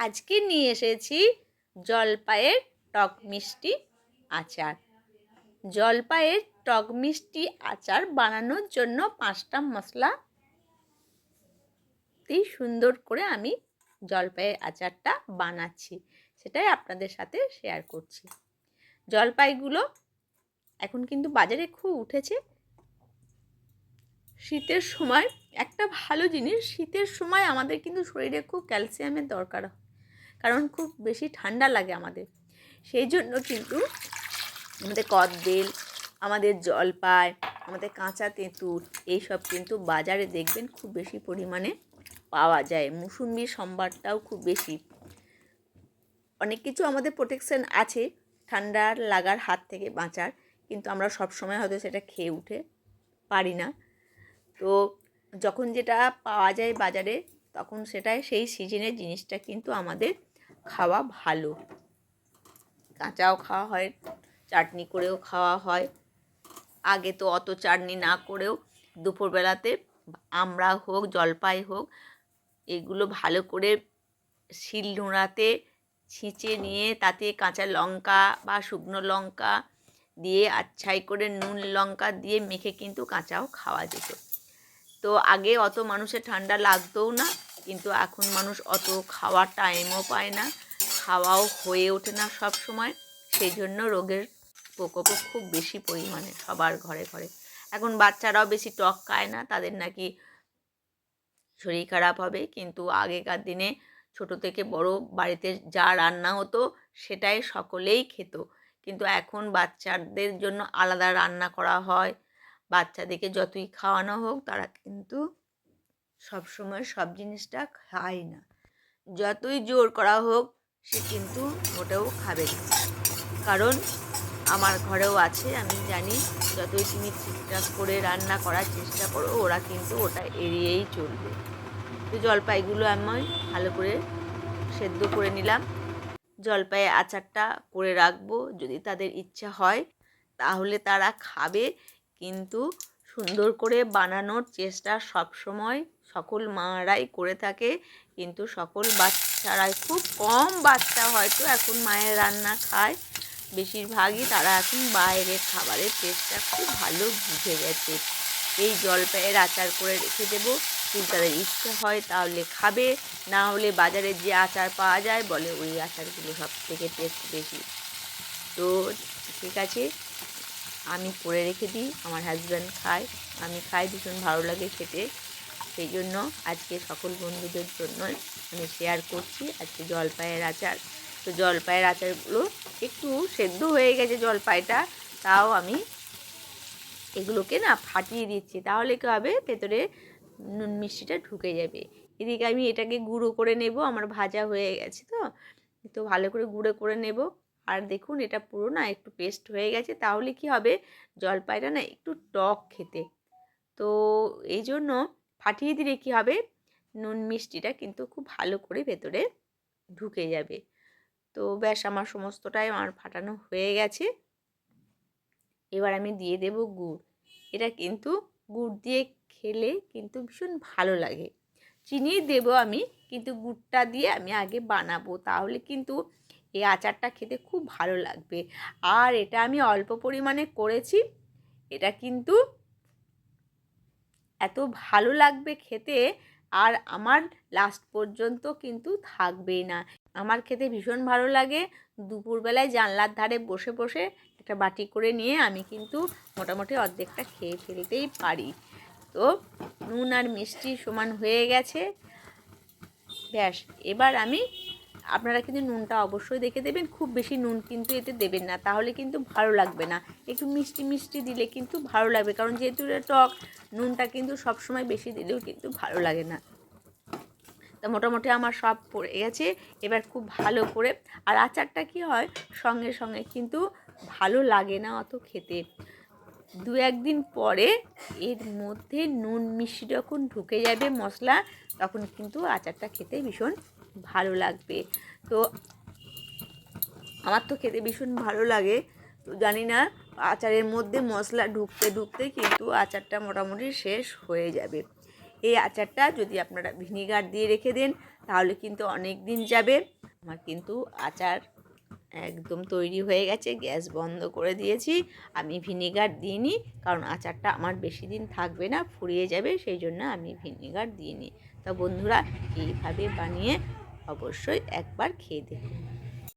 আজকে নিয়ে এসেছি জলপাইয়ের টক মিষ্টি আচার। জলপাইয়ের টক মিষ্টি আচার বানানোর জন্য পাঁচটা মশলা এই সুন্দর করে আমি জলপাইয়ের আচারটা বানাচ্ছি। সেটাই আপনাদের সাথে শেয়ার করছি। জলপাইগুলো এখন কিন্তু বাজারে খুব উঠেছে। শীতের সময়, একটা ভালো জিনিস, শীতের সময় আমাদের কিন্তু শরীরে খুব ক্যালসিয়ামের দরকার হয়। কারণ খুব বেশি ঠান্ডা লাগে আমাদের। সেই জন্য কিন্তু আমাদের কদবেল আমাদের জলপাই, আমাদের কাঁচা তেঁতুল, এইসব কিন্তু বাজারে দেখবেন খুব বেশি পরিমাণে পাওয়া যায়। মুসুম্বির সম্বারটাও খুব বেশি। অনেক কিছু আমাদের প্রোটেকশন আছে ঠান্ডার লাগার হাত থেকে বাঁচার, কিন্তু আমরা সব সময় হয়তো সেটা খেয়ে উঠে পারি না। তো যখন যেটা পাওয়া যায় বাজারে, তখন সেটাই সেই সিজনের জিনিসটা কিন্তু আমাদের খাওয়া ভালো। কাঁচাও খাওয়া হয়, চাটনি করেও খাওয়া হয়। আগে তো অত চাটনি না করেও দুপুরবেলাতে আমরা হোক, জলপাই হোক, এগুলো ভালো করে শিল নোড়াতে, ছিঁচে নিয়ে তাতে কাঁচা লঙ্কা বা শুকনো লঙ্কা দিয়ে আচ্ছাই করে নুন লঙ্কা দিয়ে মেখে কিন্তু কাঁচাও খাওয়া যেত। তো আগে অত মানুষের ঠান্ডা লাগতোও না কিন্তু এখন মানুষ অত খাওয়ার টাইমও পায় না, খাওয়াও হয়ে ওঠে না সব সময়। সেই জন্য রোগের প্রকোপও খুব বেশি পরিমাণে সবার ঘরে ঘরে। এখন বাচ্চারাও বেশি টক খায় না, তাদের নাকি শরীর খারাপ হবে। কিন্তু আগেকার দিনে ছোট থেকে বড় বাড়িতে যা রান্না হতো, সেটাই সকলেই খেত। কিন্তু এখন বাচ্চাদের জন্য আলাদা রান্না করা হয়। বাচ্চাদেরকে যতই খাওয়ানো হোক, তারা কিন্তু সব সময় সব জিনিসটা খায় না। যতই জোর করা হোক, সে কিন্তু মোটেও খাবে না। কারণ আমার ঘরেও আছে, আমি জানি যতই তুমি ঠিকঠাক করে রান্না করার চেষ্টা করো, ওরা কিন্তু ওটা এড়িয়েই চলবে। তো জলপাইগুলো আমি ভালো করে সেদ্ধ করে নিলাম। জলপাইয়ের আচারটা করে রাখব, যদি তাদের ইচ্ছা হয়, তাহলে তারা খাবে। কিন্তু সুন্দর করে বানানোর চেষ্টা সবসময় সকল মারাই করে থাকে। কিন্তু সকল বাচ্চারাই, খুব কম বাচ্চা হয়তো এখন মায়ের রান্না খায়। বেশিরভাগই তারা এখন বাইরের খাবারের টেস্টটা খুব ভালো বুঝে গেছে। এই জলপাইয়ের আচার করে রেখে দেবো। যদি তাদের ইচ্ছে হয় তাহলে খাবে। না হলে বাজারে যে আচার পাওয়া যায় বলে ওই আচারগুলো সব থেকে টেস্ট বেশি। তো ঠিক আছে, আমি করে রেখে দিই। আমার হাজব্যান্ড খায়। আমি খাই, ভীষণ ভালো লাগে খেতে। সেই জন্য আজকে সকল বন্ধুদের জন্যই আমি শেয়ার করছি আজকে জলপাইয়ের আচার। তো জলপাইয়ের আচারগুলো একটু সেদ্ধ হয়ে গেছে জলপাইটা, তাও আমি এগুলোকে না ফাটিয়ে দিচ্ছি, তাহলে কী হবে? ভেতরে নুন মিষ্টিটা ঢুকে যাবে। এদিকে আমি এটাকে গুঁড়ো করে নেব, আমার ভাজা হয়ে গেছে তো। তো ভালো করে গুঁড়ো করে নেব। আর দেখুন, এটা পুরো না একটু পেস্ট হয়ে গেছে, তাহলে কি হবে? জলপাইটা না একটু টক খেতে। তো এই জন্য ফাটিয়ে দিলে কী হবে? নুন মিষ্টিটা কিন্তু খুব ভালো করে ভেতরে ঢুকে যাবে। তো ব্যাস আমার সমস্তটাই আমার ফাটানো হয়ে গেছে। এবার আমি দিয়ে দেব গুড়। এটা কিন্তু গুড় দিয়ে খেলে কিন্তু ভীষণ ভালো লাগে। চিনি দেব আমি, কিন্তু গুড়টা দিয়ে আমি আগে বানাবো, তাহলে কিন্তু এই আচারটা খেতে খুব ভালো লাগবে। আর এটা আমি অল্প পরিমাণে করেছি। এটা কিন্তু এত ভালো লাগবে খেতে আর আমার লাস্ট পর্যন্ত কিন্তু থাকবেই না। আমার খেতে ভীষণ ভালো লাগে। দুপুরবেলায় জানলার ধারে বসে বসে একটা বাটি করে নিয়ে আমি কিন্তু মোটামুটি অর্ধেকটা খেয়ে ফেলতেই পারি। তো নুন আর মিষ্টি সমান হয়ে গেছে। ব্যাস, এবার আমি আপনারা কিন্তু নুনটা অবশ্যই দেখে দেবেন, খুব বেশি নুন কিন্তু এতে দেবেন না, তাহলে কিন্তু ভালো লাগবে না। একটু মিষ্টি মিষ্টি দিলে কিন্তু ভালো লাগবে, কারণ যেহেতু এটা টক, নুনটা কিন্তু সবসময় বেশি দিলেও কিন্তু ভালো লাগে না। তা মোটামুটি আমার সব পড়ে গেছে, এবার খুব ভালো করে। আর আচারটা কি হয়, সঙ্গে সঙ্গে কিন্তু ভালো লাগে না অত খেতে। দু একদিন পরে এর মধ্যে নুন মিষ্টি যখন ঢুকে যাবে মশলা, তখন কিন্তু আচারটা খেতে ভীষণ ভালো লাগবে। তো আমার তো খেতে ভীষণ ভালো লাগে। তো জানি না, আচারের মধ্যে মশলা ঢুকতে ঢুকতে কিন্তু আচারটা মোটামুটি শেষ হয়ে যাবে। এই আচারটা যদি আপনারা ভিনিগার দিয়ে রেখে দেন, তাহলে কিন্তু অনেক দিন যাবে। আমার কিন্তু আচার একদম তৈরি হয়ে গেছে, গ্যাস বন্ধ করে দিয়েছি। আমি ভিনেগার দিইনি, কারণ আচারটা আমার বেশি দিন থাকবে না, ফুরিয়ে যাবে, সেই জন্য আমি ভিনেগার দিইনি। তা বন্ধুরা, এইভাবে বানিয়ে অবশ্যই একবার খেয়ে দেখুন।